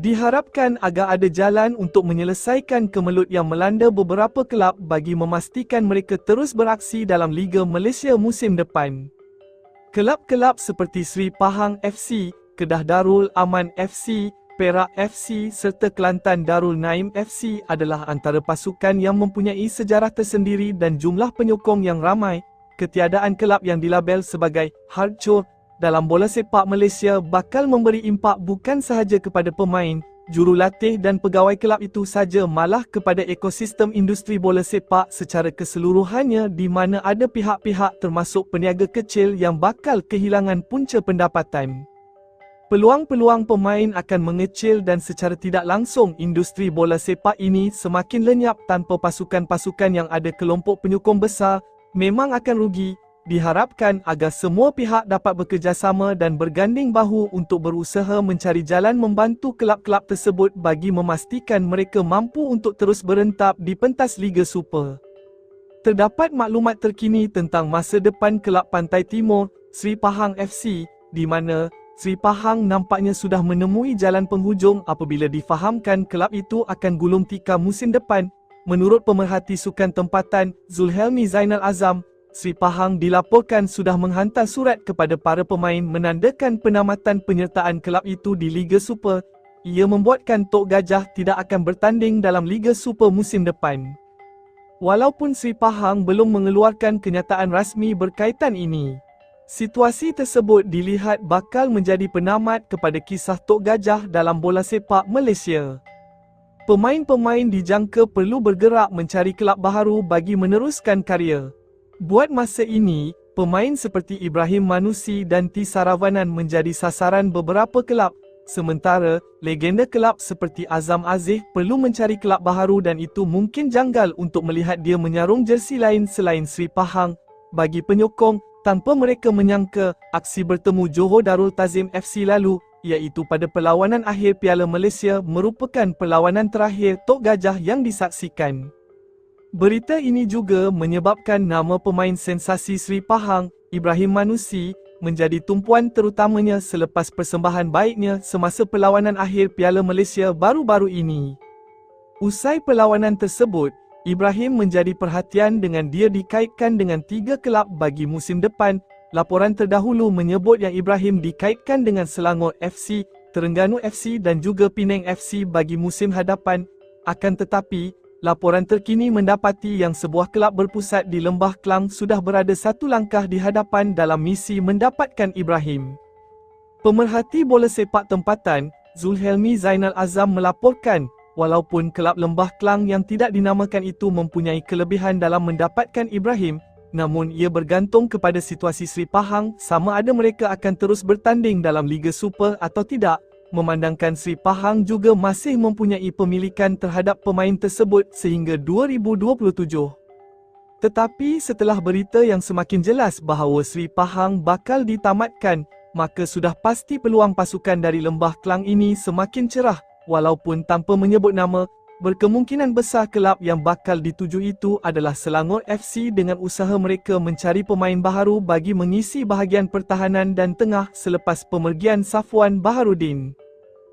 Diharapkan agar ada jalan untuk menyelesaikan kemelut yang melanda beberapa kelab bagi memastikan mereka terus beraksi dalam Liga Malaysia musim depan. Kelab-kelab seperti Sri Pahang FC, Kedah Darul Aman FC, Perak FC serta Kelantan Darul Naim FC adalah antara pasukan yang mempunyai sejarah tersendiri dan jumlah penyokong yang ramai. Ketiadaan kelab yang dilabel sebagai hardcore dalam bola sepak Malaysia bakal memberi impak bukan sahaja kepada pemain, jurulatih dan pegawai kelab itu saja malah kepada ekosistem industri bola sepak secara keseluruhannya di mana ada pihak-pihak termasuk peniaga kecil yang bakal kehilangan punca pendapatan. Peluang-peluang pemain akan mengecil dan secara tidak langsung industri bola sepak ini semakin lenyap tanpa pasukan-pasukan yang ada kelompok penyokong besar memang akan rugi Diharapkan agar semua pihak dapat bekerjasama dan berganding bahu untuk berusaha mencari jalan membantu kelab-kelab tersebut bagi memastikan mereka mampu untuk terus berentap di pentas Liga Super. Terdapat maklumat terkini tentang masa depan kelab Pantai Timur, Sri Pahang FC, di mana Sri Pahang nampaknya sudah menemui jalan penghujung apabila difahamkan kelab itu akan gulung tikar musim depan. Menurut pemerhati sukan tempatan, Zulhelmi Zainal Azam, Sri Pahang dilaporkan sudah menghantar surat kepada para pemain menandakan penamatan penyertaan kelab itu di Liga Super. Ia membuatkan Tok Gajah tidak akan bertanding dalam Liga Super musim depan. Walaupun Sri Pahang belum mengeluarkan kenyataan rasmi berkaitan ini, situasi tersebut dilihat bakal menjadi penamat kepada kisah Tok Gajah dalam bola sepak Malaysia. Pemain-pemain dijangka perlu bergerak mencari kelab baharu bagi meneruskan karya. Buat masa ini, pemain seperti Ibrahim Manusi dan T Saravanan menjadi sasaran beberapa kelab. Sementara, legenda kelab seperti Azam Aziz perlu mencari kelab baharu dan itu mungkin janggal untuk melihat dia menyarung jersi lain selain Sri Pahang. Bagi penyokong, tanpa mereka menyangka, aksi bertemu Johor Darul Tazim FC lalu, iaitu pada perlawanan akhir Piala Malaysia merupakan perlawanan terakhir Tok Gajah yang disaksikan. Berita ini juga menyebabkan nama pemain sensasi Sri Pahang, Ibrahim Manusi, menjadi tumpuan terutamanya selepas persembahan baiknya semasa perlawanan akhir Piala Malaysia baru-baru ini. Usai perlawanan tersebut, Ibrahim menjadi perhatian dengan dia dikaitkan dengan tiga kelab bagi musim depan. Laporan terdahulu menyebut yang Ibrahim dikaitkan dengan Selangor FC, Terengganu FC dan juga Penang FC bagi musim hadapan. Akan tetapi, Laporan terkini mendapati yang sebuah kelab berpusat di Lembah Klang sudah berada satu langkah di hadapan dalam misi mendapatkan Ibrahim. Pemerhati bola sepak tempatan, Zulhelmi Zainal Azam melaporkan, walaupun kelab Lembah Klang yang tidak dinamakan itu mempunyai kelebihan dalam mendapatkan Ibrahim, namun ia bergantung kepada situasi Sri Pahang sama ada mereka akan terus bertanding dalam Liga Super atau tidak memandangkan Sri Pahang juga masih mempunyai pemilikan terhadap pemain tersebut sehingga 2027. Tetapi setelah berita yang semakin jelas bahawa Sri Pahang bakal ditamatkan, maka sudah pasti peluang pasukan dari Lembah Kelang ini semakin cerah walaupun tanpa menyebut nama, berkemungkinan besar kelab yang bakal dituju itu adalah Selangor FC dengan usaha mereka mencari pemain baharu bagi mengisi bahagian pertahanan dan tengah selepas pemergian Safwan Baharudin.